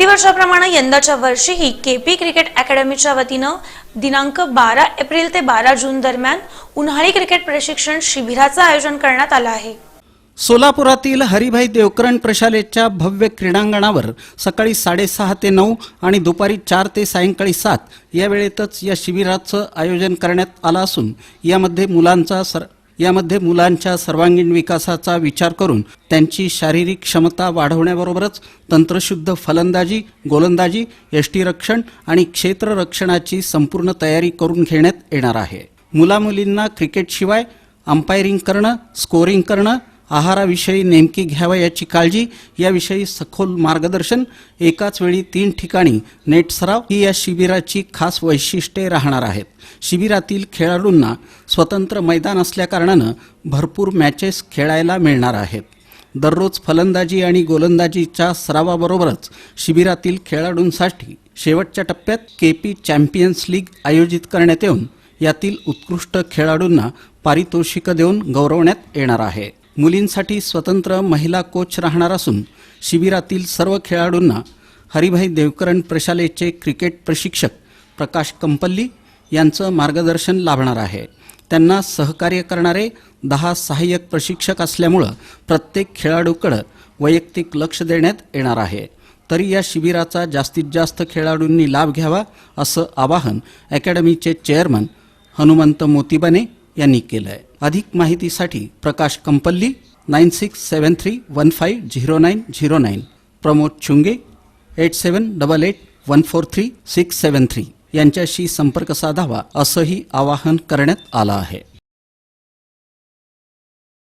प्रतिवर्षाप्रमाणे यंदाच्या वर्षीही KP cricket अकॅडमीच्या वतीनं दिनांक बारा एप्रिल ते बारा जून दरम्यान उन्हाळी क्रिकेट प्रशिक्षण शिबिराचं आयोजन करण्यात आलं आहे. सोलापुरातील हरिभाई देवकरण प्रशालेच्या भव्य क्रीडांगणावर सकाळी साडेसहा ते नऊ आणि दुपारी चार ते सायंकाळी सात या वेळेतच या शिबिराचं आयोजन करण्यात आलं असून यामध्ये मुलांचा सर यामध्ये मुलांच्या सर्वांगीण विकासाचा विचार करून त्यांची शारीरिक क्षमता वाढवण्याबरोबरच तंत्रशुद्ध फलंदाजी गोलंदाजी यष्टीरक्षण आणि क्षेत्ररक्षणाची संपूर्ण तयारी करून घेण्यात येणार आहे. मुलामुलींना क्रिकेटशिवाय अंपायरिंग करणं स्कोरिंग करणं आहाराविषयी नेमकी घ्यावा याची काळजी याविषयी सखोल मार्गदर्शन एकाच वेळी तीन ठिकाणी नेट सराव ही या शिबिराची खास वैशिष्ट्ये राहणार आहेत. शिबिरातील खेळाडूंना स्वतंत्र मैदान असल्याकारणानं भरपूर मॅचेस खेळायला मिळणार आहेत. दररोज फलंदाजी आणि गोलंदाजीच्या सरावाबरोबरच शिबिरातील खेळाडूंसाठी शेवटच्या टप्प्यात के पी चॅम्पियन्स लीग आयोजित करण्यात येऊन यातील उत्कृष्ट खेळाडूंना पारितोषिकं देऊन गौरवण्यात येणार आहे. मुलींसाठी स्वतंत्र महिला कोच राहणार असून शिबिरातील सर्व खेळाडूंना हरिभाई देवकरण प्रशालेचे क्रिकेट प्रशिक्षक प्रकाश कंपल्ली यांचं मार्गदर्शन लाभणार आहे. त्यांना सहकार्य करणारे दहा सहाय्यक प्रशिक्षक असल्यामुळं प्रत्येक खेळाडूकडं वैयक्तिक लक्ष देण्यात येणार आहे. तरी या शिबिराचा जास्तीत जास्त खेळाडूंनी लाभ घ्यावा असं आवाहन अकॅडमीचे चेअरमन हनुमंत मोतीबने यांनी केलं आहे अधिक माहितीसाठी Prakash Kampalli nine six seven three one five zero nine zero nine. Pramod Chunge eight seven double eight one four three six seven three. यांच्याशी संपर्क साधावा असंही आवाहन करण्यात आलं आहे.